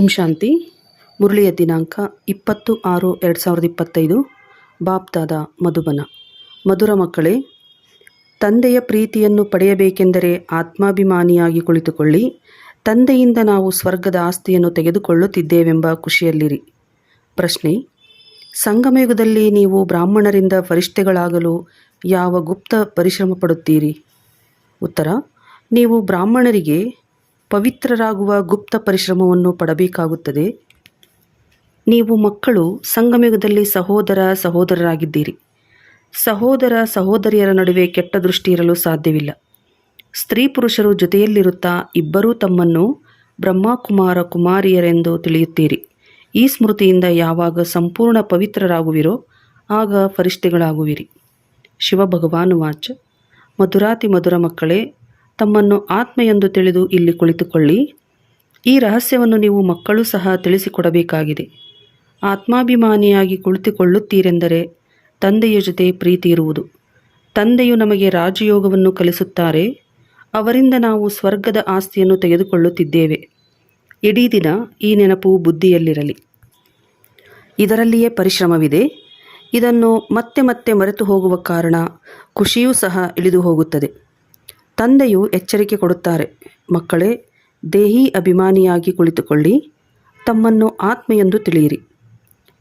ಓಂ ಶಾಂತಿ, ಮುರಳಿಯ ದಿನಾಂಕ ಇಪ್ಪತ್ತು ಆರು ಎರಡು ಸಾವಿರದ ಇಪ್ಪತ್ತೈದು ಬಾಪ್ದಾದ ಮಧುಬನ. ಮಧುರ ಮಕ್ಕಳೇ, ತಂದೆಯ ಪ್ರೀತಿಯನ್ನು ಪಡೆಯಬೇಕೆಂದರೆ ಆತ್ಮಾಭಿಮಾನಿಯಾಗಿ ಕುಳಿತುಕೊಳ್ಳಿ, ತಂದೆಯಿಂದ ನಾವು ಸ್ವರ್ಗದ ಆಸ್ತಿಯನ್ನು ತೆಗೆದುಕೊಳ್ಳುತ್ತಿದ್ದೇವೆಂಬ ಖುಷಿಯಲ್ಲಿರಿ. ಪ್ರಶ್ನೆ ಸಂಗಮಯುಗದಲ್ಲಿ ನೀವು ಬ್ರಾಹ್ಮಣರಿಂದ ಫರಿಷ್ಠೆಗಳಾಗಲು ಯಾವ ಗುಪ್ತ ಪರಿಶ್ರಮ ಪಡುತ್ತೀರಿ? ಉತ್ತರ, ನೀವು ಬ್ರಾಹ್ಮಣರಿಗೆ ಪವಿತ್ರರಾಗುವ ಗುಪ್ತ ಪರಿಶ್ರಮವನ್ನು ಪಡಬೇಕಾಗುತ್ತದೆ. ನೀವು ಮಕ್ಕಳು ಸಂಗಮಯುಗದಲ್ಲಿ ಸಹೋದರ, ಸಹೋದರರಾಗಿದ್ದೀರಿ. ಸಹೋದರ, ಸಹೋದರಿಯರ ನಡುವೆ ಕೆಟ್ಟ ದೃಷ್ಟಿ ಇರಲು ಸಾಧ್ಯವಿಲ್ಲ. ಸ್ತ್ರೀ ಪುರುಷರು ಜೊತೆಯಲ್ಲಿರುತ್ತಾ ಇಬ್ಬರೂ ತಮ್ಮನ್ನು ಬ್ರಹ್ಮಕುಮಾರ ಕುಮಾರಿಯರೆಂದು ತಿಳಿಯುತ್ತೀರಿ. ಈ ಸ್ಮೃತಿಯಿಂದ ಯಾವಾಗ ಸಂಪೂರ್ಣ ಪವಿತ್ರರಾಗುವಿರೋ, ಆಗ ಫರಿಷ್ಠೆಗಳಾಗುವಿರಿ ಶಿವಭಗವಾನು ವಾಚ. ಮಧುರಾತಿ ಮಧುರ ಮಕ್ಕಳೇ ತಮ್ಮನ್ನು ಆತ್ಮ ಎಂದು ತಿಳಿದು ಇಲ್ಲಿ ಕುಳಿತುಕೊಳ್ಳಿ. ಈ ರಹಸ್ಯವನ್ನು ನೀವು ಮಕ್ಕಳು ಸಹ ತಿಳಿಸಿಕೊಡಬೇಕಾಗಿದೆ. ಆತ್ಮಾಭಿಮಾನಿಯಾಗಿ ಕುಳಿತುಕೊಳ್ಳುತ್ತೀರೆಂದರೆ ತಂದೆಯ ಜೊತೆ ಪ್ರೀತಿ ಇರುವುದು. ತಂದೆಯು ನಮಗೆ ರಾಜಯೋಗವನ್ನು ಕಲಿಸುತ್ತಾರೆ. ಅವರಿಂದ ನಾವು ಸ್ವರ್ಗದ ಆಸ್ತಿಯನ್ನು ತೆಗೆದುಕೊಳ್ಳುತ್ತಿದ್ದೇವೆ. ಇಡೀ ದಿನ ಈ ನೆನಪು ಬುದ್ಧಿಯಲ್ಲಿರಲಿ. ಇದರಲ್ಲಿಯೇ ಪರಿಶ್ರಮವಿದೆ. ಇದನ್ನು ಮತ್ತೆ ಮತ್ತೆ ಮರೆತು ಹೋಗುವ ಕಾರಣ ಖುಷಿಯೂ ಸಹ ಇಳಿದು ಹೋಗುತ್ತದೆ. ತಂದೆಯು ಎಚ್ಚರಿಕೆ ಕೊಡುತ್ತಾರೆ. ಮಕ್ಕಳೇ, ದೇಹಿ ಅಭಿಮಾನಿಯಾಗಿ ಕುಳಿತುಕೊಳ್ಳಿ, ತಮ್ಮನ್ನು ಆತ್ಮ ಎಂದು ತಿಳಿಯಿರಿ.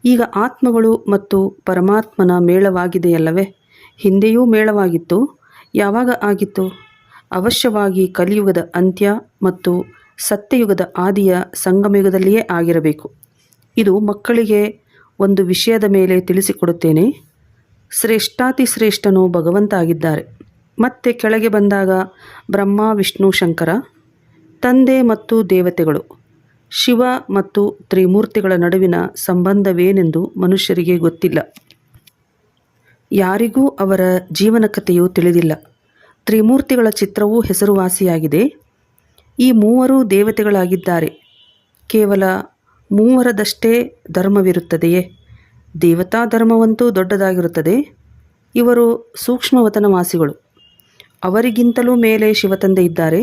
ಈಗ ಆತ್ಮಗಳು ಮತ್ತು ಪರಮಾತ್ಮನ ಮೇಳವಾಗಿದೆಯಲ್ಲವೇ? ಹಿಂದೆಯೂ ಮೇಳವಾಗಿತ್ತು, ಯಾವಾಗ ಆಗಿತ್ತು? ಅವಶ್ಯವಾಗಿ ಕಲಿಯುಗದ ಅಂತ್ಯ ಮತ್ತು ಸತ್ಯಯುಗದ ಆದಿಯ ಸಂಗಮಯುಗದಲ್ಲಿಯೇ ಆಗಿರಬೇಕು. ಇದು ಮಕ್ಕಳಿಗೆ ಒಂದು ವಿಷಯದ ಮೇಲೆ ತಿಳಿಸಿಕೊಡುತ್ತೇನೆ. ಶ್ರೇಷ್ಠಾತಿ ಶ್ರೇಷ್ಠನು ಭಗವಂತ ಆಗಿದ್ದಾರೆ. ಮತ್ತೆ ಕೆಳಗೆ ಬಂದಾಗ ಬ್ರಹ್ಮ, ವಿಷ್ಣು, ಶಂಕರ, ತಂದೆ ಮತ್ತು ದೇವತೆಗಳು, ಶಿವ ಮತ್ತು ತ್ರಿಮೂರ್ತಿಗಳ ನಡುವಿನ ಸಂಬಂಧವೇನೆಂದು ಮನುಷ್ಯರಿಗೆ ಗೊತ್ತಿಲ್ಲ. ಯಾರಿಗೂ ಅವರ ಜೀವನ ಕಥೆಯು ತಿಳಿದಿಲ್ಲ. ತ್ರಿಮೂರ್ತಿಗಳ ಚಿತ್ರವೂ ಹೆಸರುವಾಸಿಯಾಗಿದೆ. ಈ ಮೂವರು ದೇವತೆಗಳಾಗಿದ್ದಾರೆ. ಕೇವಲ ಮೂವರದಷ್ಟೇ ಧರ್ಮವಿರುತ್ತದೆಯೇ? ದೇವತಾ ಧರ್ಮವಂತೂ ದೊಡ್ಡದಾಗಿರುತ್ತದೆ. ಇವರು ಸೂಕ್ಷ್ಮವತನವಾಸಿಗಳು. ಅವರಿಗಿಂತಲೂ ಮೇಲೆ ಶಿವತಂದೆ ಇದ್ದಾರೆ.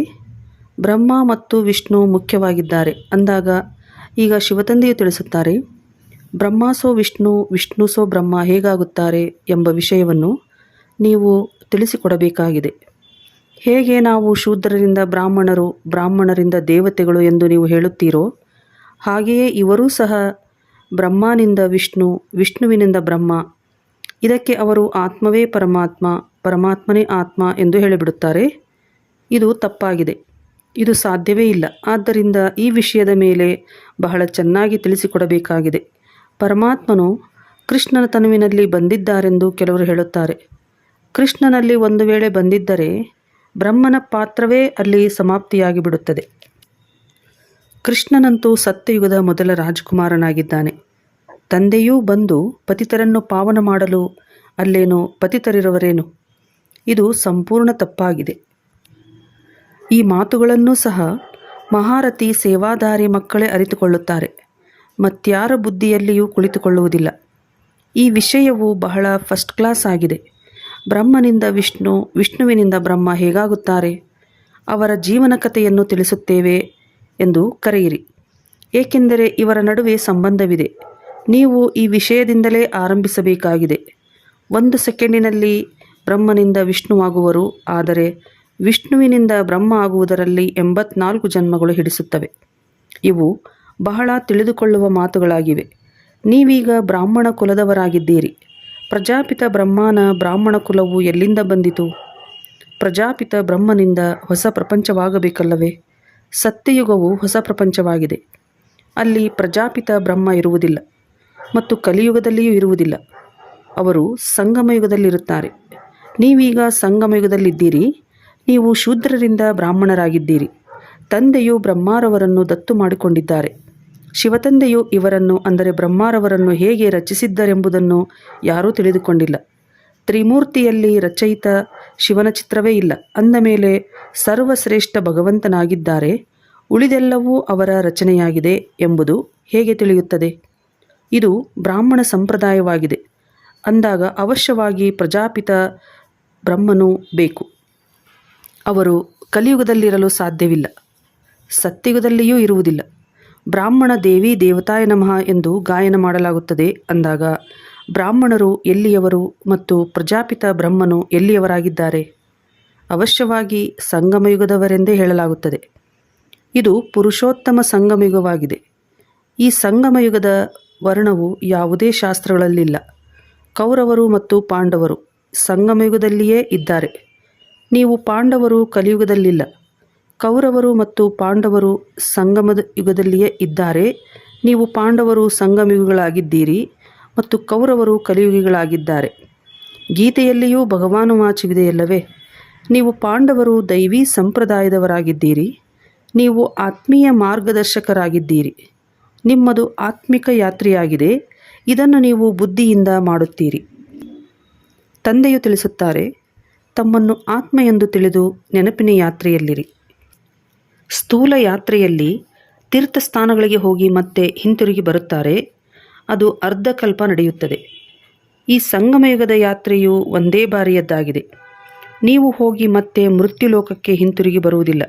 ಬ್ರಹ್ಮ ಮತ್ತು ವಿಷ್ಣು ಮುಖ್ಯವಾಗಿದ್ದಾರೆ. ಅಂದಾಗ ಈಗ ಶಿವತಂದೆಯು ತಿಳಿಸುತ್ತಾರೆ, ಬ್ರಹ್ಮಾಸೋ ವಿಷ್ಣು, ವಿಷ್ಣುಸೋ ಬ್ರಹ್ಮ ಹೇಗಾಗುತ್ತಾರೆ ಎಂಬ ವಿಷಯವನ್ನು ನೀವು ತಿಳಿಸಿಕೊಡಬೇಕಾಗಿದೆ. ಹೇಗೆ ನಾವು ಶೂದ್ರರಿಂದ ಬ್ರಾಹ್ಮಣರು, ಬ್ರಾಹ್ಮಣರಿಂದ ದೇವತೆಗಳು ಎಂದು ನೀವು ಹೇಳುತ್ತೀರೋ, ಹಾಗೆಯೇ ಇವರೂ ಸಹ ಬ್ರಹ್ಮನಿಂದ ವಿಷ್ಣು, ವಿಷ್ಣುವಿನಿಂದ ಬ್ರಹ್ಮ. ಇದಕ್ಕೆ ಅವರು ಆತ್ಮವೇ ಪರಮಾತ್ಮ ಪರಮಾತ್ಮನೇ ಆತ್ಮ ಎಂದು ಹೇಳಿಬಿಡುತ್ತಾರೆ. ಇದು ತಪ್ಪಾಗಿದೆ. ಇದು ಸಾಧ್ಯವೇ ಇಲ್ಲ. ಆದ್ದರಿಂದ ಈ ವಿಷಯದ ಮೇಲೆ ಬಹಳ ಚೆನ್ನಾಗಿ ತಿಳಿಸಿಕೊಡಬೇಕಾಗಿದೆ. ಪರಮಾತ್ಮನು ಕೃಷ್ಣನ ತನುವಿನಲ್ಲಿ ಬಂದಿದ್ದಾರೆಂದು ಕೆಲವರು ಹೇಳುತ್ತಾರೆ. ಕೃಷ್ಣನಲ್ಲಿ ಒಂದು ವೇಳೆ ಬಂದಿದ್ದರೆ ಬ್ರಹ್ಮನ ಪಾತ್ರವೇ ಅಲ್ಲಿ ಸಮಾಪ್ತಿಯಾಗಿ ಬಿಡುತ್ತದೆ ಕೃಷ್ಣನಂತೂ ಸತ್ಯಯುಗದ ಮೊದಲ ರಾಜಕುಮಾರನಾಗಿದ್ದಾನೆ. ತಂದೆಯೂ ಬಂದು ಪತಿತರನ್ನು ಪಾವನ ಮಾಡಲು ಅಲ್ಲೇನು ಪತಿತರಿರುವರೇನು? ಇದು ಸಂಪೂರ್ಣ ತಪ್ಪಾಗಿದೆ. ಈ ಮಾತುಗಳನ್ನು ಸಹ ಮಹಾರಥಿ ಸೇವಾದಾರಿ ಮಕ್ಕಳೇ ಅರಿತುಕೊಳ್ಳುತ್ತಾರೆ. ಮತ್ಯಾರ ಬುದ್ಧಿಯಲ್ಲಿಯೂ ಕುಳಿತುಕೊಳ್ಳುವುದಿಲ್ಲ. ಈ ವಿಷಯವು ಬಹಳ ಫಸ್ಟ್ ಕ್ಲಾಸ್ ಆಗಿದೆ. ಬ್ರಹ್ಮನಿಂದ ವಿಷ್ಣು, ವಿಷ್ಣುವಿನಿಂದ ಬ್ರಹ್ಮ ಹೇಗಾಗುತ್ತಾರೆ? ಅವರ ಜೀವನ ಕಥೆಯನ್ನು ತಿಳಿಸುತ್ತೇವೆ ಎಂದು ಕರೆಯಿರಿ. ಏಕೆಂದರೆ ಇವರ ನಡುವೆ ಸಂಬಂಧವಿದೆ. ನೀವು ಈ ವಿಷಯದಿಂದಲೇ ಆರಂಭಿಸಬೇಕಾಗಿದೆ. ಒಂದು ಸೆಕೆಂಡಿನಲ್ಲಿ ಬ್ರಹ್ಮನಿಂದ ವಿಷ್ಣುವಾಗುವರು. ಆದರೆ ವಿಷ್ಣುವಿನಿಂದ ಬ್ರಹ್ಮ ಆಗುವುದರಲ್ಲಿ ಎಂಬತ್ನಾಲ್ಕು ಜನ್ಮಗಳು ಹಿಡಿಸುತ್ತವೆ. ಇವು ಬಹಳ ತಿಳಿದುಕೊಳ್ಳುವ ಮಾತುಗಳಾಗಿವೆ. ನೀವೀಗ ಬ್ರಾಹ್ಮಣ ಕುಲದವರಾಗಿದ್ದೀರಿ. ಪ್ರಜಾಪಿತ ಬ್ರಹ್ಮನ ಬ್ರಾಹ್ಮಣ ಕುಲವು ಎಲ್ಲಿಂದ ಬಂದಿತು? ಪ್ರಜಾಪಿತ ಬ್ರಹ್ಮನಿಂದ ಹೊಸ ಪ್ರಪಂಚವಾಗಬೇಕಲ್ಲವೇ? ಸತ್ಯಯುಗವು ಹೊಸ ಪ್ರಪಂಚವಾಗಿದೆ. ಅಲ್ಲಿ ಪ್ರಜಾಪಿತ ಬ್ರಹ್ಮ ಇರುವುದಿಲ್ಲ ಮತ್ತು ಕಲಿಯುಗದಲ್ಲಿಯೂ ಇರುವುದಿಲ್ಲ. ಅವರು ಸಂಗಮಯುಗದಲ್ಲಿರುತ್ತಾರೆ. ನೀವೀಗ ಸಂಗಮಯುಗದಲ್ಲಿದ್ದೀರಿ. ನೀವು ಶೂದ್ರರಿಂದ ಬ್ರಾಹ್ಮಣರಾಗಿದ್ದೀರಿ. ತಂದೆಯು ಬ್ರಹ್ಮಾರವರನ್ನು ದತ್ತು ಮಾಡಿಕೊಂಡಿದ್ದಾರೆ. ಶಿವತಂದೆಯು ಇವರನ್ನು, ಅಂದರೆ ಬ್ರಹ್ಮಾರವರನ್ನು ಹೇಗೆ ರಚಿಸಿದ್ದರೆಂಬುದನ್ನು ಯಾರೂ ತಿಳಿದುಕೊಂಡಿಲ್ಲ. ತ್ರಿಮೂರ್ತಿಯಲ್ಲಿ ರಚಯಿತ ಶಿವನ ಚಿತ್ರವೇ ಇಲ್ಲ. ಅಂದ ಮೇಲೆ ಸರ್ವಶ್ರೇಷ್ಠ ಭಗವಂತನಾಗಿದ್ದಾರೆ. ಉಳಿದೆಲ್ಲವೂ ಅವರ ರಚನೆಯಾಗಿದೆ ಎಂಬುದು ಹೇಗೆ ತಿಳಿಯುತ್ತದೆ? ಇದು ಬ್ರಾಹ್ಮಣ ಸಂಪ್ರದಾಯವಾಗಿದೆ. ಅಂದಾಗ ಅವಶ್ಯವಾಗಿ ಪ್ರಜಾಪಿತ ಬ್ರಹ್ಮನು ಬೇಕು. ಅವರು ಕಲಿಯುಗದಲ್ಲಿರಲು ಸಾಧ್ಯವಿಲ್ಲ. ಸತ್ಯುಗದಲ್ಲಿಯೂ ಇರುವುದಿಲ್ಲ. ಬ್ರಾಹ್ಮಣ ದೇವಿ ದೇವತಾಯ ನಮಃ ಎಂದು ಗಾಯನ ಮಾಡಲಾಗುತ್ತದೆ ಅಂದಾಗ, ಬ್ರಾಹ್ಮಣರು ಎಲ್ಲಿಯವರು ಮತ್ತು ಪ್ರಜಾಪಿತ ಬ್ರಹ್ಮನು ಎಲ್ಲಿಯವರಾಗಿದ್ದಾರೆ? ಅವಶ್ಯವಾಗಿ ಸಂಗಮಯುಗದವರೆಂದೇ ಹೇಳಲಾಗುತ್ತದೆ. ಇದು ಪುರುಷೋತ್ತಮ ಸಂಗಮಯುಗವಾಗಿದೆ. ಈ ಸಂಗಮಯುಗದ ವರ್ಣವು ಯಾವುದೇ ಶಾಸ್ತ್ರಗಳಲ್ಲಿಲ್ಲ. ಕೌರವರು ಮತ್ತು ಪಾಂಡವರು ಸಂಗಮಯುಗದಲ್ಲಿಯೇ ಇದ್ದಾರೆ. ನೀವು ಪಾಂಡವರು ಕಲಿಯುಗದಲ್ಲಿಲ್ಲ. ಕೌರವರು ಮತ್ತು ಪಾಂಡವರು ಸಂಗಮದ ಯುಗದಲ್ಲಿಯೇ ಇದ್ದಾರೆ. ನೀವು ಪಾಂಡವರು ಸಂಗಮಯುಗಗಳಾಗಿದ್ದೀರಿ ಮತ್ತು ಕೌರವರು ಕಲಿಯುಗಿಗಳಾಗಿದ್ದಾರೆ. ಗೀತೆಯಲ್ಲಿಯೂ ಭಗವಾನು ವಾಚವಿದೆಯಲ್ಲವೇ? ನೀವು ಪಾಂಡವರು ದೈವಿ ಸಂಪ್ರದಾಯದವರಾಗಿದ್ದೀರಿ. ನೀವು ಆತ್ಮೀಯ ಮಾರ್ಗದರ್ಶಕರಾಗಿದ್ದೀರಿ. ನಿಮ್ಮದು ಆತ್ಮಿಕ ಯಾತ್ರೆಯಾಗಿದೆ. ಇದನ್ನು ನೀವು ಬುದ್ಧಿಯಿಂದ ಮಾಡುತ್ತೀರಿ. ತಂದೆಯು ತಿಳಿಸುತ್ತಾರೆ, ತಮ್ಮನ್ನು ಆತ್ಮ ಎಂದು ತಿಳಿದು ನೆನಪಿನ ಯಾತ್ರೆಯಲ್ಲಿರಿ. ಸ್ಥೂಲ ಯಾತ್ರೆಯಲ್ಲಿ ತೀರ್ಥಸ್ಥಾನಗಳಿಗೆ ಹೋಗಿ ಮತ್ತೆ ಹಿಂತಿರುಗಿ ಬರುತ್ತಾರೆ, ಅದು ಅರ್ಧಕಲ್ಪ ನಡೆಯುತ್ತದೆ. ಈ ಸಂಗಮಯುಗದ ಯಾತ್ರೆಯು ಒಂದೇ ಬಾರಿಯದ್ದಾಗಿದೆ. ನೀವು ಹೋಗಿ ಮತ್ತೆ ಮೃತ್ಯುಲೋಕಕ್ಕೆ ಹಿಂತಿರುಗಿ ಬರುವುದಿಲ್ಲ.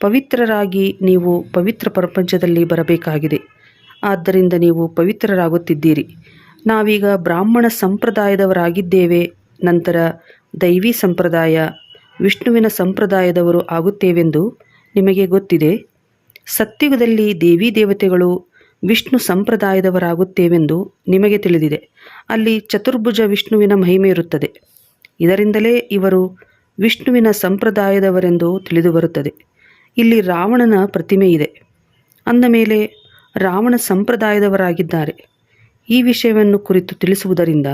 ಪವಿತ್ರರಾಗಿ ನೀವು ಪವಿತ್ರ ಪ್ರಪಂಚದಲ್ಲಿ ಬರಬೇಕಾಗಿದೆ. ಆದ್ದರಿಂದ ನೀವು ಪವಿತ್ರರಾಗುತ್ತಿದ್ದೀರಿ. ನಾವೀಗ ಬ್ರಾಹ್ಮಣ ಸಂಪ್ರದಾಯದವರಾಗಿದ್ದೇವೆ ನಂತರ ದೈವಿ ಸಂಪ್ರದಾಯ, ವಿಷ್ಣುವಿನ ಸಂಪ್ರದಾಯದವರು ಆಗುತ್ತೇವೆಂದು ನಿಮಗೆ ಗೊತ್ತಿದೆ. ಸತ್ಯುಗದಲ್ಲಿ ದೇವಿ ದೇವತೆಗಳು ವಿಷ್ಣು ಸಂಪ್ರದಾಯದವರಾಗುತ್ತೇವೆಂದು ನಿಮಗೆ ತಿಳಿದಿದೆ. ಅಲ್ಲಿ ಚತುರ್ಭುಜ ವಿಷ್ಣುವಿನ ಮಹಿಮೆ ಇರುತ್ತದೆ. ಇದರಿಂದಲೇ ಇವರು ವಿಷ್ಣುವಿನ ಸಂಪ್ರದಾಯದವರೆಂದು ತಿಳಿದುಬರುತ್ತದೆ ಇಲ್ಲಿ ರಾವಣನ ಪ್ರತಿಮೆ ಇದೆ. ಅಂದ ಮೇಲೆ ರಾವಣ ಸಂಪ್ರದಾಯದವರಾಗಿದ್ದಾರೆ. ಈ ವಿಷಯವನ್ನು ಕುರಿತು ತಿಳಿಸುವುದರಿಂದ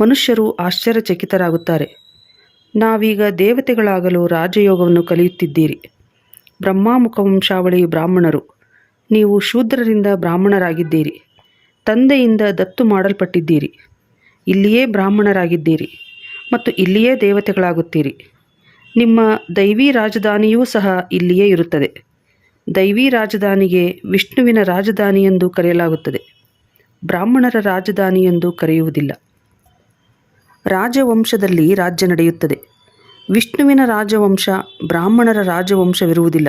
ಮನುಷ್ಯರು ಆಶ್ಚರ್ಯಚಕಿತರಾಗುತ್ತಾರೆ. ನಾವೀಗ ದೇವತೆಗಳಾಗಲು ರಾಜಯೋಗವನ್ನು ಕಲಿಯುತ್ತಿದ್ದೀರಿ. ಬ್ರಹ್ಮಾಮುಖ ವಂಶಾವಳಿ ಬ್ರಾಹ್ಮಣರು. ನೀವು ಶೂದ್ರರಿಂದ ಬ್ರಾಹ್ಮಣರಾಗಿದ್ದೀರಿ. ತಂದೆಯಿಂದ ದತ್ತು ಮಾಡಲ್ಪಟ್ಟಿದ್ದೀರಿ. ಇಲ್ಲಿಯೇ ಬ್ರಾಹ್ಮಣರಾಗಿದ್ದೀರಿ ಮತ್ತು ಇಲ್ಲಿಯೇ ದೇವತೆಗಳಾಗುತ್ತೀರಿ. ನಿಮ್ಮ ದೈವಿ ರಾಜಧಾನಿಯೂ ಸಹ ಇಲ್ಲಿಯೇ ಇರುತ್ತದೆ. ದೈವಿ ರಾಜಧಾನಿಗೆ ವಿಷ್ಣುವಿನ ರಾಜಧಾನಿ ಎಂದು ಕರೆಯಲಾಗುತ್ತದೆ. ಬ್ರಾಹ್ಮಣರ ರಾಜಧಾನಿ ಎಂದು ಕರೆಯುವುದಿಲ್ಲ. ರಾಜವಂಶದಲ್ಲಿ ರಾಜ್ಯ ನಡೆಯುತ್ತದೆ. ವಿಷ್ಣುವಿನ ರಾಜವಂಶ ಬ್ರಾಹ್ಮಣರ ರಾಜವಂಶವಿರುವುದಿಲ್ಲ.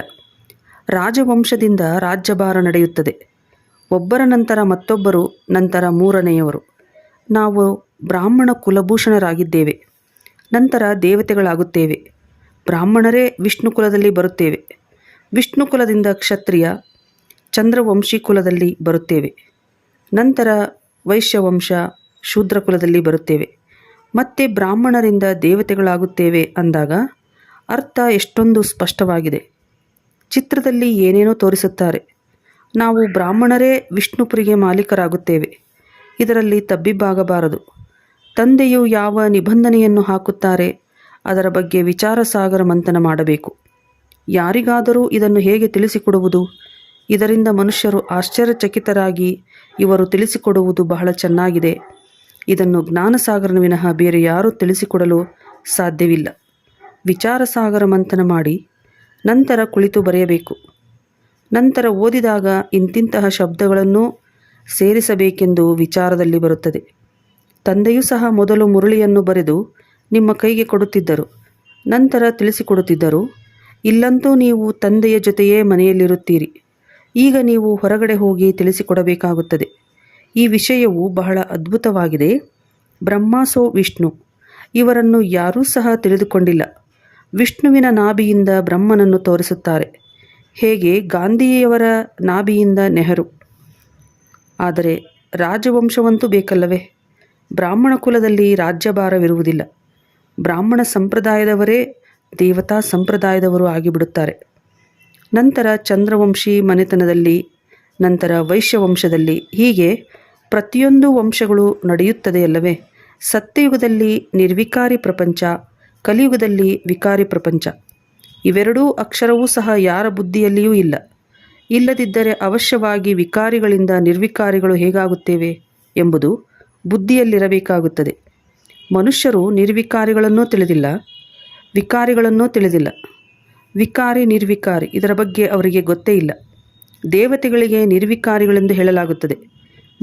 ರಾಜವಂಶದಿಂದ ರಾಜ್ಯಭಾರ ನಡೆಯುತ್ತದೆ. ಒಬ್ಬರ ನಂತರ ಮತ್ತೊಬ್ಬರು, ನಂತರ ಮೂರನೆಯವರು. ನಾವು ಬ್ರಾಹ್ಮಣ ಕುಲಭೂಷಣರಾಗಿದ್ದೇವೆ. ನಂತರ ದೇವತೆಗಳಾಗುತ್ತೇವೆ. ಬ್ರಾಹ್ಮಣರೇ ವಿಷ್ಣು ಕುಲದಲ್ಲಿ ಬರುತ್ತೇವೆ. ವಿಷ್ಣು ಕುಲದಿಂದ ಕ್ಷತ್ರಿಯ, ಚಂದ್ರವಂಶಿ ಕುಲದಲ್ಲಿ ಬರುತ್ತೇವೆ. ನಂತರ ವೈಶ್ಯವಂಶ, ಶೂದ್ರ ಕುಲದಲ್ಲಿ ಬರುತ್ತೇವೆ. ಮತ್ತೆ ಬ್ರಾಹ್ಮಣರಿಂದ ದೇವತೆಗಳಾಗುತ್ತೇವೆ ಅಂದಾಗ ಅರ್ಥ ಎಷ್ಟೊಂದು ಸ್ಪಷ್ಟವಾಗಿದೆ. ಚಿತ್ರದಲ್ಲಿ ಏನೇನೋ ತೋರಿಸುತ್ತಾರೆ. ನಾವು ಬ್ರಾಹ್ಮಣರೇ ವಿಷ್ಣುಪುರಿಗೆ ಮಾಲೀಕರಾಗುತ್ತೇವೆ. ಇದರಲ್ಲಿ ತಬ್ಬಿಬ್ಬಾಗಬಾರದು. ತಂದೆಯು ಯಾವ ನಿಬಂಧನೆಯನ್ನು ಹಾಕುತ್ತಾರೆ, ಅದರ ಬಗ್ಗೆ ವಿಚಾರ ಸಾಗರ ಮಂಥನ ಮಾಡಬೇಕು. ಯಾರಿಗಾದರೂ ಇದನ್ನು ಹೇಗೆ ತಿಳಿಸಿಕೊಡುವುದು? ಇದರಿಂದ ಮನುಷ್ಯರು ಆಶ್ಚರ್ಯಚಕಿತರಾಗಿ ಇವರು ತಿಳಿಸಿಕೊಡುವುದು ಬಹಳ ಚೆನ್ನಾಗಿದೆ. ಇದನ್ನು ಜ್ಞಾನಸಾಗರನ ವಿನಃ ಬೇರೆ ಯಾರೂ ತಿಳಿಸಿಕೊಡಲು ಸಾಧ್ಯವಿಲ್ಲ. ವಿಚಾರ ಸಾಗರ ಮಂಥನ ಮಾಡಿ ನಂತರ ಕುಳಿತು ಬರೆಯಬೇಕು. ನಂತರ ಓದಿದಾಗ ಇಂತಿಂತಹ ಶಬ್ದಗಳನ್ನು ಸೇರಿಸಬೇಕೆಂದು ವಿಚಾರದಲ್ಲಿ ಬರುತ್ತದೆ. ತಂದೆಯೂ ಸಹ ಮೊದಲು ಮುರುಳಿಯನ್ನು ಬರೆದು ನಿಮ್ಮ ಕೈಗೆ ಕೊಡುತ್ತಿದ್ದರು. ನಂತರ ತಿಳಿಸಿಕೊಡುತ್ತಿದ್ದರು, ಇಲ್ಲಂತೂ ನೀವು ತಂದೆಯ ಜೊತೆಯೇ ಮನೆಯಲ್ಲಿರುತ್ತೀರಿ. ಈಗ ನೀವು ಹೊರಗಡೆ ಹೋಗಿ ತಿಳಿಸಿಕೊಡಬೇಕಾಗುತ್ತದೆ. ಈ ವಿಷಯವು ಬಹಳ ಅದ್ಭುತವಾಗಿದೆ. ಬ್ರಹ್ಮಾಸೋ ವಿಷ್ಣು. ಇವರನ್ನು ಯಾರೂ ಸಹ ತಿಳಿದುಕೊಂಡಿಲ್ಲ. ವಿಷ್ಣುವಿನ ನಾಭಿಯಿಂದ ಬ್ರಹ್ಮನನ್ನು ತೋರಿಸುತ್ತಾರೆ. ಹೇಗೆ? ಗಾಂಧಿಯವರ ನಾಭಿಯಿಂದ ನೆಹರು. ಆದರೆ ರಾಜವಂಶವಂತೂ ಬೇಕಲ್ಲವೇ? ಬ್ರಾಹ್ಮಣ ಕುಲದಲ್ಲಿ ರಾಜ್ಯಭಾರವಿರುವುದಿಲ್ಲ. ಬ್ರಾಹ್ಮಣ ಸಂಪ್ರದಾಯದವರೇ ದೇವತಾ ಸಂಪ್ರದಾಯದವರು ಆಗಿಬಿಡುತ್ತಾರೆ. ನಂತರ ಚಂದ್ರವಂಶಿ ಮನೆತನದಲ್ಲಿ, ನಂತರ ವೈಶ್ಯವಂಶದಲ್ಲಿ ಹೀಗೆ ಪ್ರತಿಯೊಂದು ವಂಶಗಳು ನಡೆಯುತ್ತದೆಯಲ್ಲವೇ? ಸತ್ಯಯುಗದಲ್ಲಿ ನಿರ್ವಿಕಾರಿ ಪ್ರಪಂಚ, ಕಲಿಯುಗದಲ್ಲಿ ವಿಕಾರಿ ಪ್ರಪಂಚ. ಇವೆರಡೂ ಅಕ್ಷರವೂ ಸಹ ಯಾರ ಬುದ್ಧಿಯಲ್ಲಿಯೂ ಇಲ್ಲ. ಇಲ್ಲದಿದ್ದರೆ ಅವಶ್ಯವಾಗಿ ವಿಕಾರಿಗಳಿಂದ ನಿರ್ವಿಕಾರಿಗಳು ಹೇಗಾಗುತ್ತೇವೆ ಎಂಬುದು ಬುದ್ಧಿಯಲ್ಲಿರಬೇಕಾಗುತ್ತದೆ. ಮನುಷ್ಯರು ನಿರ್ವಿಕಾರಿಗಳನ್ನೂ ತಿಳಿದಿಲ್ಲ, ವಿಕಾರಿಗಳನ್ನೂ ತಿಳಿದಿಲ್ಲ. ವಿಕಾರಿ ನಿರ್ವಿಕಾರಿ ಇದರ ಬಗ್ಗೆ ಅವರಿಗೆ ಗೊತ್ತೇ ಇಲ್ಲ. ದೇವತೆಗಳಿಗೆ ನಿರ್ವಿಕಾರಿಗಳೆಂದು ಹೇಳಲಾಗುತ್ತದೆ.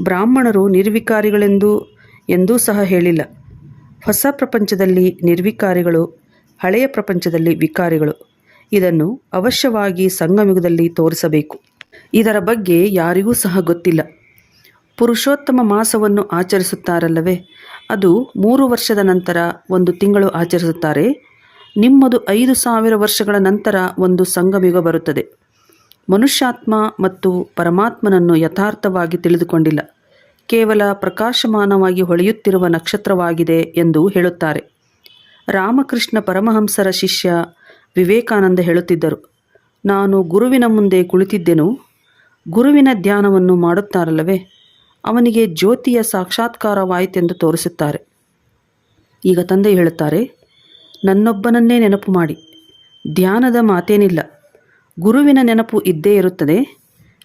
ಬ್ರಾಹ್ಮಣರು ನಿರ್ವಿಕಾರಿಗಳೆಂದು, ಎಂದೂ ಸಹ ಹೇಳಿಲ್ಲ. ಹೊಸ ಪ್ರಪಂಚದಲ್ಲಿ ನಿರ್ವಿಕಾರಿಗಳು, ಹಳೆಯ ಪ್ರಪಂಚದಲ್ಲಿ ವಿಕಾರಿಗಳು. ಇದನ್ನು ಅವಶ್ಯವಾಗಿ ಸಂಗಮಯುಗದಲ್ಲಿ ತೋರಿಸಬೇಕು. ಇದರ ಬಗ್ಗೆ ಯಾರಿಗೂ ಸಹ ಗೊತ್ತಿಲ್ಲ. ಪುರುಷೋತ್ತಮ ಮಾಸವನ್ನು ಆಚರಿಸುತ್ತಾರಲ್ಲವೇ? ಅದು ಮೂರು ವರ್ಷದ ನಂತರ ಒಂದು ತಿಂಗಳು ಆಚರಿಸುತ್ತಾರೆ. ನಿಮ್ಮದು ಐದು ಸಾವಿರ ವರ್ಷಗಳ ನಂತರ ಒಂದು ಸಂಗಮಯುಗ ಬರುತ್ತದೆ. ಮನುಷ್ಯಾತ್ಮ ಮತ್ತು ಪರಮಾತ್ಮನನ್ನು ಯಥಾರ್ಥವಾಗಿ ತಿಳಿದುಕೊಂಡಿಲ್ಲ. ಕೇವಲ ಪ್ರಕಾಶಮಾನವಾಗಿ ಹೊಳೆಯುತ್ತಿರುವ ನಕ್ಷತ್ರವಾಗಿದೆ ಎಂದು ಹೇಳುತ್ತಾರೆ. ರಾಮಕೃಷ್ಣ ಪರಮಹಂಸರ ಶಿಷ್ಯ ವಿವೇಕಾನಂದ ಹೇಳುತ್ತಿದ್ದರು, ನಾನು ಗುರುವಿನ ಮುಂದೆ ಕುಳಿತಿದ್ದೆನು. ಗುರುವಿನ ಧ್ಯಾನವನ್ನು ಮಾಡುತ್ತಾರಲ್ಲವೇ? ಅವನಿಗೆ ಜ್ಯೋತಿಯ ಸಾಕ್ಷಾತ್ಕಾರವಾಯಿತೆಂದು ತೋರಿಸುತ್ತಾರೆ. ಈಗ ತಂದೆ ಹೇಳುತ್ತಾರೆ, ನನ್ನೊಬ್ಬನನ್ನೇ ನೆನಪು ಮಾಡಿ. ಧ್ಯಾನದ ಮಾತೇನಿಲ್ಲ. ಗುರುವಿನ ನೆನಪು ಇದ್ದೇ ಇರುತ್ತದೆ.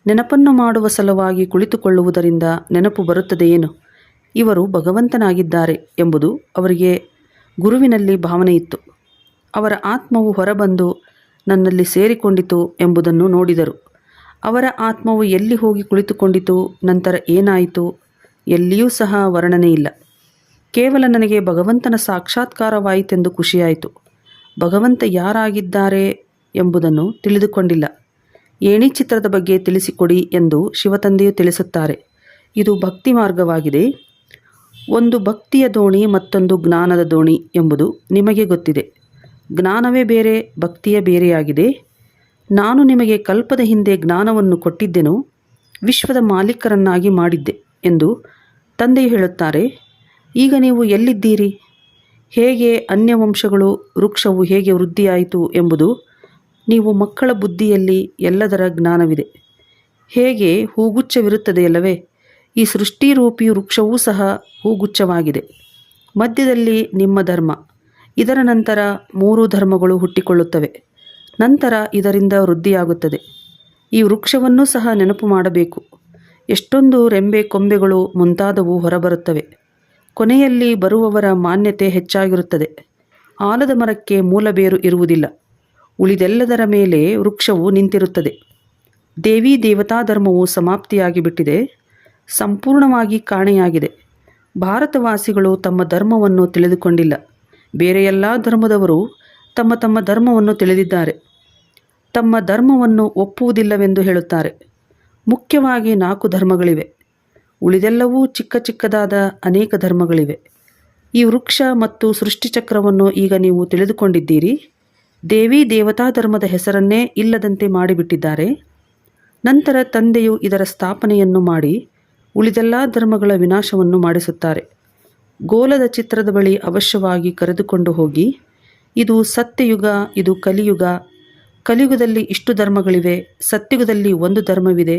ನೆನಪನ್ನು ಮಾಡುವ ಸಲುವಾಗಿ ಕುಳಿತುಕೊಳ್ಳುವುದರಿಂದ ನೆನಪು ಬರುತ್ತದೆಯೇನು? ಇವರು ಭಗವಂತನಾಗಿದ್ದಾರೆ ಎಂಬುದು ಅವರಿಗೆ ಗುರುವಿನಲ್ಲಿ ಭಾವನೆ ಇತ್ತು. ಅವರ ಆತ್ಮವು ಹೊರಬಂದು ನನ್ನಲ್ಲಿ ಸೇರಿಕೊಂಡಿತು ಎಂಬುದನ್ನು ನೋಡಿದರು. ಅವರ ಆತ್ಮವು ಎಲ್ಲಿ ಹೋಗಿ ಕುಳಿತುಕೊಂಡಿತು, ನಂತರ ಏನಾಯಿತು, ಎಲ್ಲಿಯೂ ಸಹ ವರ್ಣನೆ ಇಲ್ಲ. ಕೇವಲ ನನಗೆ ಭಗವಂತನ ಸಾಕ್ಷಾತ್ಕಾರವಾಯಿತೆಂದು ಖುಷಿಯಾಯಿತು. ಭಗವಂತ ಯಾರಾಗಿದ್ದಾರೆ ಎಂಬುದನ್ನು ತಿಳಿದುಕೊಂಡಿಲ್ಲ. ಏಣಿ ಚಿತ್ರದ ಬಗ್ಗೆ ತಿಳಿಸಿಕೊಡಿ ಎಂದು ಶಿವತಂದೆಯು ತಿಳಿಸುತ್ತಾರೆ. ಇದು ಭಕ್ತಿ ಮಾರ್ಗವಾಗಿದೆ. ಒಂದು ಭಕ್ತಿಯ ದೋಣಿ ಮತ್ತೊಂದು ಜ್ಞಾನದ ದೋಣಿ ಎಂಬುದು ನಿಮಗೆ ಗೊತ್ತಿದೆ. ಜ್ಞಾನವೇ ಬೇರೆ, ಭಕ್ತಿಯ ಬೇರೆಯಾಗಿದೆ. ನಾನು ನಿಮಗೆ ಕಲ್ಪದ ಹಿಂದೆ ಜ್ಞಾನವನ್ನು ಕೊಟ್ಟಿದ್ದೆನು, ವಿಶ್ವದ ಮಾಲೀಕರನ್ನಾಗಿ ಮಾಡಿದ್ದೆ ಎಂದು ತಂದೆ ಹೇಳುತ್ತಾರೆ. ಈಗ ನೀವು ಎಲ್ಲಿದ್ದೀರಿ? ಹೇಗೆ ಅನ್ಯವಂಶಗಳು, ವೃಕ್ಷವು ಹೇಗೆ ವೃದ್ಧಿಯಾಯಿತು ಎಂಬುದು ನೀವು ಮಕ್ಕಳ ಬುದ್ಧಿಯಲ್ಲಿ ಎಲ್ಲದರ ಜ್ಞಾನವಿದೆ. ಹೇಗೆ ಹೂಗುಚ್ಛವಿರುತ್ತದೆಯಲ್ಲವೇ, ಈ ಸೃಷ್ಟಿರೂಪಿ ವೃಕ್ಷವೂ ಸಹ ಹೂಗುಚ್ಛವಾಗಿದೆ. ಮಧ್ಯದಲ್ಲಿ ನಿಮ್ಮ ಧರ್ಮ, ಇದರ ನಂತರ ಮೂರು ಧರ್ಮಗಳು ಹುಟ್ಟಿಕೊಳ್ಳುತ್ತವೆ. ನಂತರ ಇದರಿಂದ ವೃದ್ಧಿಯಾಗುತ್ತದೆ. ಈ ವೃಕ್ಷವನ್ನು ಸಹ ನೆನಪು ಮಾಡಬೇಕು. ಎಷ್ಟೊಂದು ರೆಂಬೆ ಕೊಂಬೆಗಳು ಮುಂತಾದವು ಹೊರಬರುತ್ತವೆ. ಕೊನೆಯಲ್ಲಿ ಬರುವವರ ಮಾನ್ಯತೆ ಹೆಚ್ಚಾಗಿರುತ್ತದೆ. ಆಲದ ಮರಕ್ಕೆ ಮೂಲ ಬೇರು ಇರುವುದಿಲ್ಲ. ಉಳಿದೆಲ್ಲದರ ಮೇಲೆ ವೃಕ್ಷವು ನಿಂತಿರುತ್ತದೆ. ದೇವಿ ದೇವತಾ ಧರ್ಮವು ಸಮಾಪ್ತಿಯಾಗಿ ಬಿಟ್ಟಿದೆ ಸಂಪೂರ್ಣವಾಗಿ ಕಾಣೆಯಾಗಿದೆ. ಭಾರತವಾಸಿಗಳು ತಮ್ಮ ಧರ್ಮವನ್ನು ತಿಳಿದುಕೊಂಡಿಲ್ಲ. ಬೇರೆ ಎಲ್ಲ ಧರ್ಮದವರು ತಮ್ಮ ತಮ್ಮ ಧರ್ಮವನ್ನು ತಿಳಿದಿದ್ದಾರೆ. ತಮ್ಮ ಧರ್ಮವನ್ನು ಒಪ್ಪುವುದಿಲ್ಲವೆಂದು ಹೇಳುತ್ತಾರೆ. ಮುಖ್ಯವಾಗಿ ನಾಲ್ಕು ಧರ್ಮಗಳಿವೆ. ಉಳಿದೆಲ್ಲವೂ ಚಿಕ್ಕ ಚಿಕ್ಕದಾದ ಅನೇಕ ಧರ್ಮಗಳಿವೆ. ಈ ವೃಕ್ಷ ಮತ್ತು ಸೃಷ್ಟಿಚಕ್ರವನ್ನು ಈಗ ನೀವು ತಿಳಿದುಕೊಂಡಿದ್ದೀರಿ. ದೇವಿ ದೇವತಾ ಧರ್ಮದ ಹೆಸರನ್ನೇ ಇಲ್ಲದಂತೆ ಮಾಡಿಬಿಟ್ಟಿದ್ದಾರೆ. ನಂತರ ತಂದೆಯು ಇದರ ಸ್ಥಾಪನೆಯನ್ನು ಮಾಡಿ ಉಳಿದೆಲ್ಲ ಧರ್ಮಗಳ ವಿನಾಶವನ್ನು ಮಾಡಿಸುತ್ತಾರೆ. ಗೋಲದ ಚಿತ್ರದ ಬಳಿ ಅವಶ್ಯವಾಗಿ ಕರೆದುಕೊಂಡು ಹೋಗಿ, ಇದು ಸತ್ಯಯುಗ, ಇದು ಕಲಿಯುಗ. ಕಲಿಯುಗದಲ್ಲಿ ಇಷ್ಟು ಧರ್ಮಗಳಿವೆ ಸತ್ಯುಗದಲ್ಲಿ ಒಂದು ಧರ್ಮವಿದೆ.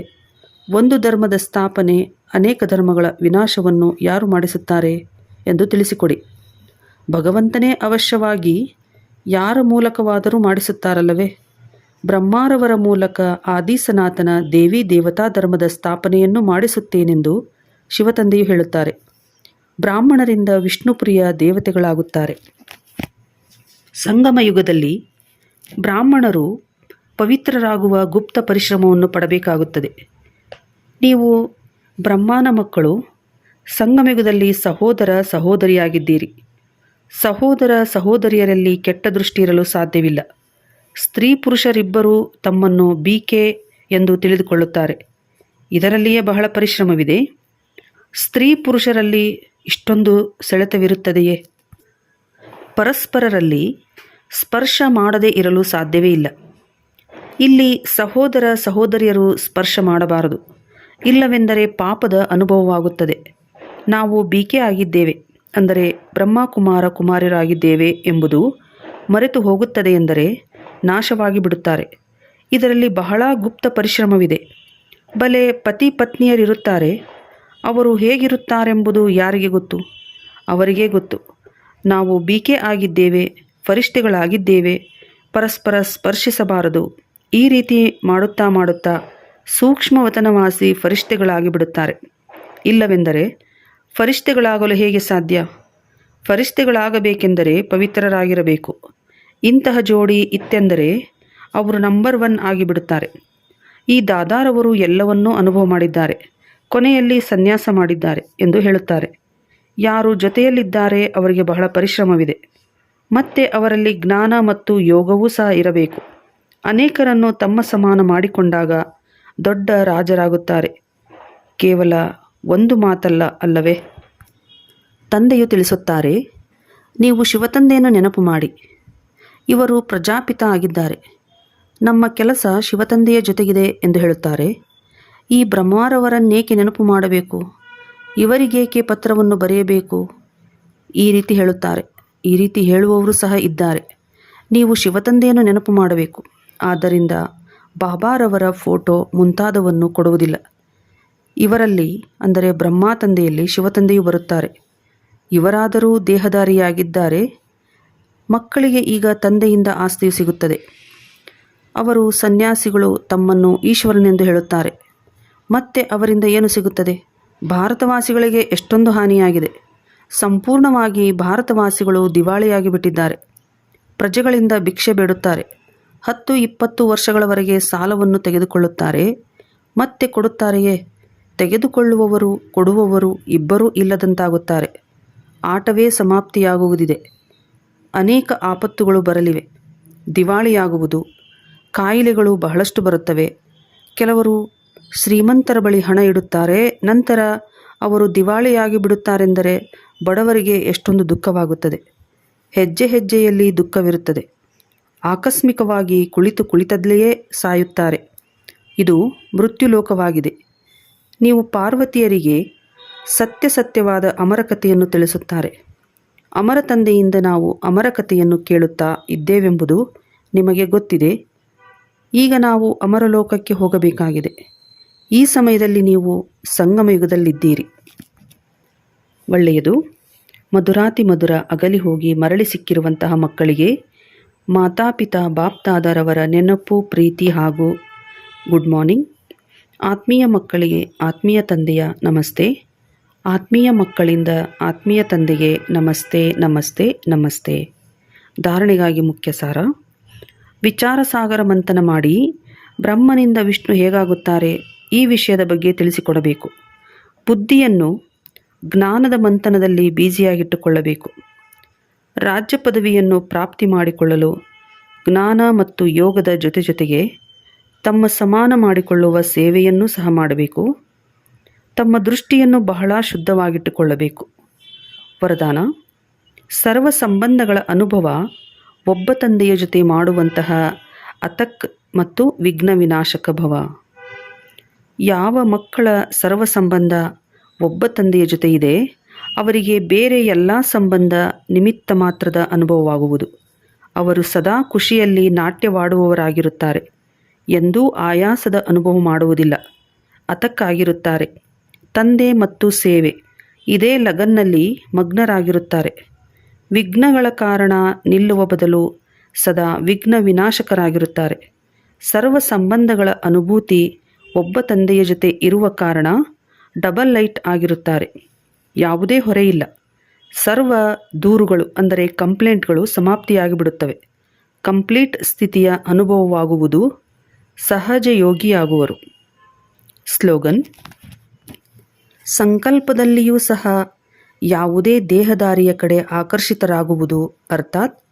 ಒಂದು ಧರ್ಮದ ಸ್ಥಾಪನೆ ಅನೇಕ ಧರ್ಮಗಳ ವಿನಾಶವನ್ನು ಯಾರು ಮಾಡಿಸುತ್ತಾರೆ ಎಂದು ತಿಳಿಸಿಕೊಡಿ. ಭಗವಂತನೇ ಅವಶ್ಯವಾಗಿ ಯಾರ ಮೂಲಕವಾದರೂ ಮಾಡಿಸುತ್ತಾರಲ್ಲವೇ? ಬ್ರಹ್ಮಾರವರ ಮೂಲಕ ಆದಿ ಸನಾತನ ದೇವಿ ದೇವತಾ ಧರ್ಮದ ಸ್ಥಾಪನೆಯನ್ನು ಮಾಡಿಸುತ್ತೇನೆಂದು ಶಿವತಂದೆಯು ಹೇಳುತ್ತಾರೆ. ಬ್ರಾಹ್ಮಣರಿಂದ ವಿಷ್ಣುಪ್ರಿಯ ದೇವತೆಗಳಾಗುತ್ತಾರೆ. ಸಂಗಮ ಯುಗದಲ್ಲಿ ಬ್ರಾಹ್ಮಣರು ಪವಿತ್ರರಾಗುವ ಗುಪ್ತ ಪರಿಶ್ರಮವನ್ನು ಪಡಬೇಕಾಗುತ್ತದೆ. ನೀವು ಬ್ರಹ್ಮಾನ ಮಕ್ಕಳು ಸಂಗಮಯುಗದಲ್ಲಿ ಸಹೋದರ ಸಹೋದರಿಯಾಗಿದ್ದೀರಿ. ಸಹೋದರ ಸಹೋದರಿಯರಲ್ಲಿ ಕೆಟ್ಟ ದೃಷ್ಟಿ ಇರಲು ಸಾಧ್ಯವಿಲ್ಲ. ಸ್ತ್ರೀ ಪುರುಷರಿಬ್ಬರೂ ತಮ್ಮನ್ನು ಬಿಕೆ ಎಂದು ತಿಳಿದುಕೊಳ್ಳುತ್ತಾರೆ. ಇದರಲ್ಲಿಯೇ ಬಹಳ ಪರಿಶ್ರಮವಿದೆ. ಸ್ತ್ರೀ ಪುರುಷರಲ್ಲಿ ಇಷ್ಟೊಂದು ಸೆಳೆತವಿರುತ್ತದೆಯೇ? ಪರಸ್ಪರರಲ್ಲಿ ಸ್ಪರ್ಶ ಮಾಡದೇ ಇರಲು ಸಾಧ್ಯವೇ ಇಲ್ಲ. ಇಲ್ಲಿ ಸಹೋದರ ಸಹೋದರಿಯರು ಸ್ಪರ್ಶ ಮಾಡಬಾರದು. ಇಲ್ಲವೆಂದರೆ ಪಾಪದ ಅನುಭವವಾಗುತ್ತದೆ. ನಾವು ಬಿಕೆ ಆಗಿದ್ದೇವೆ. ಅಂದರೆ ಬ್ರಹ್ಮಕುಮಾರ ಕುಮಾರರಾಗಿದ್ದೇವೆ ಎಂಬುದು ಮರೆತು ಹೋಗುತ್ತದೆ ಎಂದರೆ ನಾಶವಾಗಿ ಬಿಡುತ್ತಾರೆ. ಇದರಲ್ಲಿ ಬಹಳ ಗುಪ್ತ ಪರಿಶ್ರಮವಿದೆ. ಬಲೆ ಪತಿ ಪತ್ನಿಯರಿರುತ್ತಾರೆ. ಅವರು ಹೇಗಿರುತ್ತಾರೆಂಬುದು ಯಾರಿಗೆ ಗೊತ್ತು? ಅವರಿಗೇ ಗೊತ್ತು. ನಾವು ಬೀಕೆ ಆಗಿದ್ದೇವೆ, ಫರಿಷ್ಠೆಗಳಾಗಿದ್ದೇವೆ, ಪರಸ್ಪರ ಸ್ಪರ್ಶಿಸಬಾರದು. ಈ ರೀತಿ ಮಾಡುತ್ತಾ ಮಾಡುತ್ತಾ ಸೂಕ್ಷ್ಮವತನವಾಸಿ ಫರಿಷ್ಠೆಗಳಾಗಿ ಬಿಡುತ್ತಾರೆ ಇಲ್ಲವೆಂದರೆ ಫರಿಷ್ಠೆಗಳಾಗಲು ಹೇಗೆ ಸಾಧ್ಯ? ಫರಿಷ್ಠೆಗಳಾಗಬೇಕೆಂದರೆ ಪವಿತ್ರರಾಗಿರಬೇಕು. ಇಂತಹ ಜೋಡಿ ಇತ್ತೆಂದರೆ ಅವರು ನಂಬರ್ ಒನ್ ಆಗಿಬಿಡುತ್ತಾರೆ. ಈ ದಾದಾರವರು ಎಲ್ಲವನ್ನೂ ಅನುಭವ ಮಾಡಿದ್ದಾರೆ, ಕೊನೆಯಲ್ಲಿ ಸನ್ಯಾಸ ಮಾಡಿದ್ದಾರೆ ಎಂದು ಹೇಳುತ್ತಾರೆ. ಯಾರು ಜೊತೆಯಲ್ಲಿದ್ದಾರೆ ಅವರಿಗೆ ಬಹಳ ಪರಿಶ್ರಮವಿದೆ. ಮತ್ತೆ ಅವರಲ್ಲಿ ಜ್ಞಾನ ಮತ್ತು ಯೋಗವೂ ಸಹ ಇರಬೇಕು. ಅನೇಕರನ್ನು ತಮ್ಮ ಸಮಾನ ಮಾಡಿಕೊಂಡಾಗ ದೊಡ್ಡ ರಾಜರಾಗುತ್ತಾರೆ. ಕೇವಲ ಒಂದು ಮಾತಲ್ಲ ಅಲ್ಲವೇ? ತಂದೆಯು ತಿಳಿಸುತ್ತಾರೆ, ನೀವು ಶಿವತಂದೆಯನ್ನು ನೆನಪು ಮಾಡಿ. ಇವರು ಪ್ರಜಾಪಿತ ಆಗಿದ್ದಾರೆ. ನಮ್ಮ ಕೆಲಸ ಶಿವತಂದೆಯ ಜೊತೆಗಿದೆ ಎಂದು ಹೇಳುತ್ತಾರೆ. ಈ ಬ್ರಹ್ಮಾರವರನ್ನೇಕೆ ನೆನಪು ಮಾಡಬೇಕು? ಇವರಿಗೇಕೆ ಪತ್ರವನ್ನು ಬರೆಯಬೇಕು? ಈ ರೀತಿ ಹೇಳುತ್ತಾರೆ. ಈ ರೀತಿ ಹೇಳುವವರು ಸಹ ಇದ್ದಾರೆ. ನೀವು ಶಿವತಂದೆಯನ್ನು ನೆನಪು ಮಾಡಬೇಕು. ಆದ್ದರಿಂದ ಬಾಬಾರವರ ಫೋಟೋ ಮುಂತಾದವನ್ನು ಕೊಡುವುದಿಲ್ಲ. ಇವರಲ್ಲಿ, ಅಂದರೆ ಬ್ರಹ್ಮ ತಂದೆಯಲ್ಲಿ ಶಿವತಂದೆಯು ಬರುತ್ತಾರೆ. ಇವರಾದರೂ ದೇಹದಾರಿಯಾಗಿದ್ದಾರೆ ಮಕ್ಕಳಿಗೆ ಈಗ ತಂದೆಯಿಂದ ಆಸ್ತಿಯು ಸಿಗುತ್ತದೆ. ಅವರು ಸನ್ಯಾಸಿಗಳು ತಮ್ಮನ್ನು ಈಶ್ವರನೆಂದು ಹೇಳುತ್ತಾರೆ. ಮತ್ತೆ ಅವರಿಂದ ಏನು ಸಿಗುತ್ತದೆ? ಭಾರತವಾಸಿಗಳಿಗೆ ಎಷ್ಟೊಂದು ಹಾನಿಯಾಗಿದೆ. ಸಂಪೂರ್ಣವಾಗಿ ಭಾರತವಾಸಿಗಳು ದಿವಾಳಿಯಾಗಿ ಬಿಟ್ಟಿದ್ದಾರೆ ಪ್ರಜೆಗಳಿಂದ ಭಿಕ್ಷೆ ಬೇಡುತ್ತಾರೆ. ಹತ್ತು ಇಪ್ಪತ್ತು ವರ್ಷಗಳವರೆಗೆ ಸಾಲವನ್ನು ತೆಗೆದುಕೊಳ್ಳುತ್ತಾರೆ. ಮತ್ತೆ ಕೊಡುತ್ತಾರೆಯೇ? ತೆಗೆದುಕೊಳ್ಳುವವರು, ಕೊಡುವವರು ಇಬ್ಬರೂ ಇಲ್ಲದಂತಾಗುತ್ತಾರೆ. ಆಟವೇ ಸಮಾಪ್ತಿಯಾಗುವುದಿದೆ. ಅನೇಕ ಆಪತ್ತುಗಳು ಬರಲಿವೆ. ದಿವಾಳಿಯಾಗುವುದು. ಕಾಯಿಲೆಗಳು ಬಹಳಷ್ಟು ಬರುತ್ತವೆ. ಕೆಲವರು ಶ್ರೀಮಂತರ ಬಳಿ ಹಣ ಇಡುತ್ತಾರೆ. ನಂತರ ಅವರು ದಿವಾಳಿಯಾಗಿ ಬಿಡುತ್ತಾರೆಂದರೆ ಬಡವರಿಗೆ ಎಷ್ಟೊಂದು ದುಃಖವಾಗುತ್ತದೆ. ಹೆಜ್ಜೆ ಹೆಜ್ಜೆಯಲ್ಲಿ ದುಃಖವಿರುತ್ತದೆ. ಆಕಸ್ಮಿಕವಾಗಿ ಕುಳಿತು ಕುಳಿತದ್ಲೆಯೇ ಸಾಯುತ್ತಾರೆ. ಇದು ಮೃತ್ಯುಲೋಕವಾಗಿದೆ. ನೀವು ಪಾರ್ವತಿಯರಿಗೆ ಸತ್ಯಸತ್ಯವಾದ ಅಮರಕಥೆಯನ್ನು ತಿಳಿಸುತ್ತಾರೆ. ಅಮರ ತಂದೆಯಿಂದ ನಾವು ಅಮರಕಥೆಯನ್ನು ಕೇಳುತ್ತಾ ಇದ್ದೇವೆಂಬುದು ನಿಮಗೆ ಗೊತ್ತಿದೆ. ಈಗ ನಾವು ಅಮರಲೋಕಕ್ಕೆ ಹೋಗಬೇಕಾಗಿದೆ. ಈ ಸಮಯದಲ್ಲಿ ನೀವು ಸಂಗಮಯುಗದಲ್ಲಿದ್ದೀರಿ. ಒಳ್ಳೆಯದು. ಮಧುರಾತಿ ಮಧುರ ಅಗಲಿ ಹೋಗಿ ಮರಳಿ ಸಿಕ್ಕಿರುವಂತಹ ಮಕ್ಕಳಿಗೆ ಮಾತಾಪಿತಾ ಬಾಪ್ತಾದರವರ ನೆನಪು, ಪ್ರೀತಿ ಹಾಗೂ ಗುಡ್ ಮಾರ್ನಿಂಗ್. ಆತ್ಮೀಯ ಮಕ್ಕಳಿಗೆ ಆತ್ಮೀಯ ತಂದೆಯ ನಮಸ್ತೆ. ಆತ್ಮೀಯ ಮಕ್ಕಳಿಂದ ಆತ್ಮೀಯ ತಂದೆಗೆ ನಮಸ್ತೆ ನಮಸ್ತೆ ನಮಸ್ತೆ. ಧಾರಣೆಗಾಗಿ ಮುಖ್ಯ ಸಾರ. ವಿಚಾರ ಸಾಗರ ಮಂಥನ ಮಾಡಿ ಬ್ರಹ್ಮನಿಂದ ವಿಷ್ಣು ಹೇಗಾಗುತ್ತಾರೆ ಈ ವಿಷಯದ ಬಗ್ಗೆ ತಿಳಿಸಿಕೊಡಬೇಕು. ಬುದ್ಧಿಯನ್ನು ಜ್ಞಾನದ ಮಂಥನದಲ್ಲಿ ಬೀಸಿಯಾಗಿಟ್ಟುಕೊಳ್ಳಬೇಕು ರಾಜ್ಯ ಪದವಿಯನ್ನು ಪ್ರಾಪ್ತಿ ಮಾಡಿಕೊಳ್ಳಲು ಜ್ಞಾನ ಮತ್ತು ಯೋಗದ ಜೊತೆ ಜೊತೆಗೆ ತಮ್ಮ ಸಮಾನ ಮಾಡಿಕೊಳ್ಳುವ ಸೇವೆಯನ್ನು ಸಹ ಮಾಡಬೇಕು. ತಮ್ಮ ದೃಷ್ಟಿಯನ್ನು ಬಹಳ ಶುದ್ಧವಾಗಿಟ್ಟುಕೊಳ್ಳಬೇಕು. ವರದಾನ, ಸರ್ವ ಸಂಬಂಧಗಳ ಅನುಭವ ಒಬ್ಬ ತಂದೆಯ ಜೊತೆ ಮಾಡುವಂತಹ ಅತಕ್ ಮತ್ತು ವಿಘ್ನ ವಿನಾಶಕ ಭವ. ಯಾವ ಮಕ್ಕಳ ಸರ್ವ ಸಂಬಂಧ ಒಬ್ಬ ತಂದೆಯ ಜೊತೆ ಇದೆ, ಅವರಿಗೆ ಬೇರೆ ಎಲ್ಲ ಸಂಬಂಧ ನಿಮಿತ್ತ ಮಾತ್ರದ ಅನುಭವವಾಗುವುದು. ಅವರು ಸದಾ ಖುಷಿಯಲ್ಲಿ ನಾಟ್ಯವಾಡುವವರಾಗಿರುತ್ತಾರೆ. ಎಂದೂ ಆಯಾಸದ ಅನುಭವ ಮಾಡುವುದಿಲ್ಲ. ಅತಕ್ಕಾಗಿರುತ್ತಾರೆ. ತಂದೆ ಮತ್ತು ಸೇವೆ. ಇದೇ ಲಗನ್ನಲ್ಲಿ ಮಗ್ನರಾಗಿರುತ್ತಾರೆ. ವಿಘ್ನಗಳ ಕಾರಣ ನಿಲ್ಲುವ ಬದಲು ಸದಾ ವಿಘ್ನ ವಿನಾಶಕರಾಗಿರುತ್ತಾರೆ. ಸರ್ವ ಸಂಬಂಧಗಳ ಅನುಭೂತಿ ಒಬ್ಬ ತಂದೆಯ ಜೊತೆ ಇರುವ ಕಾರಣ ಡಬಲ್ ಲೈಟ್ ಆಗಿರುತ್ತಾರೆ. ಯಾವುದೇ ಹೊರೆಯಿಲ್ಲ. ಸರ್ವ ದೂರುಗಳು ಅಂದರೆ ಕಂಪ್ಲೇಂಟ್ಗಳು ಸಮಾಪ್ತಿಯಾಗಿಬಿಡುತ್ತವೆ. ಕಂಪ್ಲೀಟ್ ಸ್ಥಿತಿಯ ಅನುಭವವಾಗುವುದು ಸಹಜ ಯೋಗಿಯಾಗುವರು ಸ್ಲೋಗನ್, ಸಂಕಲ್ಪದಲ್ಲಿಯೂ ಸಹ ಯಾವುದೇ ದೇಹದಾರಿಯ ಕಡೆ ಆಕರ್ಷಿತರಾಗುವುದು ಅರ್ಥಾತ್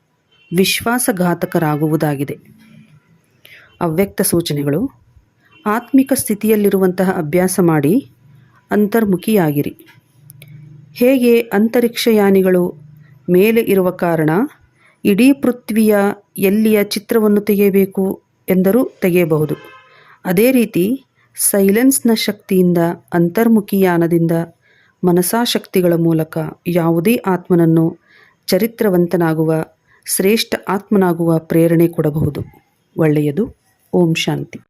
ವಿಶ್ವಾಸಘಾತಕರಾಗುವುದಾಗಿದೆ. ಅವ್ಯಕ್ತ ಸೂಚನೆಗಳು, ಆತ್ಮಿಕ ಸ್ಥಿತಿಯಲ್ಲಿರುವಂತಹ ಅಭ್ಯಾಸ ಮಾಡಿ ಅಂತರ್ಮುಖಿಯಾಗಿರಿ. ಹೇಗೆ ಅಂತರಿಕ್ಷಯಾನಿಗಳು ಮೇಲೆ ಇರುವ ಕಾರಣ ಇಡೀ ಪೃಥ್ವಿಯ ಎಲ್ಲಿಯ ಚಿತ್ರವನ್ನು ತೆಗೆಯಬೇಕು? ಎಂದರೂ ತೆಗೆಯಬಹುದು. ಅದೇ ರೀತಿ, ಸೈಲೆನ್ಸ್ನ ಶಕ್ತಿಯಿಂದ ಅಂತರ್ಮುಖಿಯಾನದಿಂದ ಮನಸಾಶಕ್ತಿಗಳ ಮೂಲಕ ಯಾವುದೇ ಆತ್ಮನನ್ನು ಚರಿತ್ರವಂತನಾಗುವ, ಶ್ರೇಷ್ಠ ಆತ್ಮನಾಗುವ ಪ್ರೇರಣೆ ಕೊಡಬಹುದು. ಒಳ್ಳೆಯದು. ಓಂ ಶಾಂತಿ.